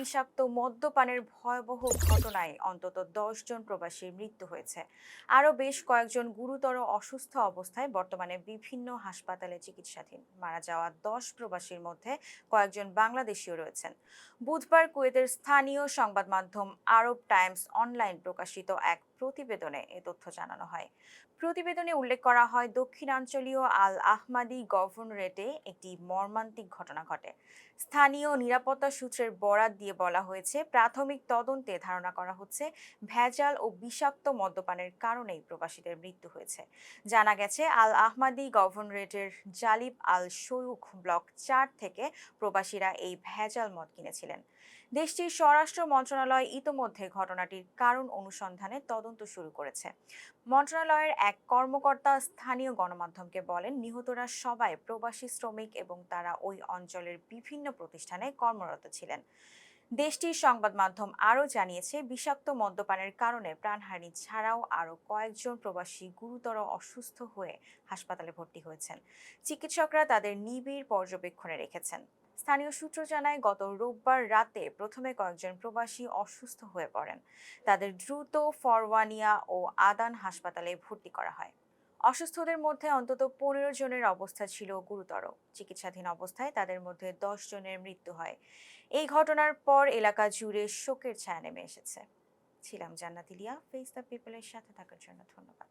বিষাক্ত মদ্যপানের ভয়াবহ ঘটনায় অন্তত দশ জন প্রবাসীর মৃত্যু হয়েছে। আরও বেশ কয়েকজন গুরুতর অসুস্থ অবস্থায় বর্তমানে বিভিন্ন হাসপাতালে চিকিৎসাধীন। মারা যাওয়া দশ প্রবাসীর মধ্যে কয়েকজন বাংলাদেশীয় রয়েছেন। বুধবার কুয়েতের স্থানীয় সংবাদ মাধ্যম আরব টাইমস অনলাইন প্রকাশিত এক প্রতিবেদনে এ তথ্য জানানো হয়। প্রতিবেদনে উল্লেখ করা হয়, দক্ষিণাঞ্চলীয় আল আহমাদি গভর্নরেটে একটি মর্মান্তিক ঘটনা ঘটে। স্থানীয় নিরাপত্তা সূত্রের বরাত দিয়ে বলা হয়েছে, প্রাথমিক তদন্তে ধারণা করা হচ্ছে ভেজাল ও বিষাক্ত মদ্যপানের কারণেই প্রবাসীদের মৃত্যু হয়েছে। জানা গেছে, আল আহমাদি গভর্নরেটের জালিব আল শৈউখ ব্লক চার থেকে প্রবাসীরা এই ভেজাল মদ কিনেছিলেন। দেশটির স্বরাষ্ট্র মন্ত্রণালয় ইতোমধ্যে ঘটনাটির কারণ অনুসন্ধানে তদন্ত শুরু করেছে। মন্ত্রণালয়ের এক কর্মকর্তা স্থানীয় গণমাধ্যমকে বলেন, নিহতরা সবাই প্রবাসী শ্রমিক এবং তারা ওই অঞ্চলের বিভিন্ন প্রতিষ্ঠানে কর্মরত ছিলেন। দেশটির সংবাদ মাধ্যম আরও জানিয়েছে, বিষাক্ত মদ্যপানের কারণে প্রাণহানি ছাড়াও আরও কয়েকজন প্রবাসী গুরুতর অসুস্থ হয়ে হাসপাতালে ভর্তি হয়েছেন। চিকিৎসকরা তাদের নিবিড় পর্যবেক্ষণে রেখেছেন। স্থানীয় সূত্র জানায়, গত রোববার রাতে প্রথমে কয়েকজন প্রবাসী অসুস্থ হয়ে পড়েন। তাদের দ্রুত ফরওয়ানিয়া ও আদান হাসপাতালে ভর্তি করা হয়। অসুস্থদের মধ্যে অন্তত পনেরো জনের অবস্থা ছিল গুরুতর। চিকিৎসাধীন অবস্থায় তাদের মধ্যে দশ জনের মৃত্যু হয়। এই ঘটনার পর এলাকা জুড়ে শোকের ছায়া নেমে এসেছে। ছিলাম জান্নাতিলিয়া ফেস দ্য পিপলের সাথে থাকার জন্য ধন্যবাদ।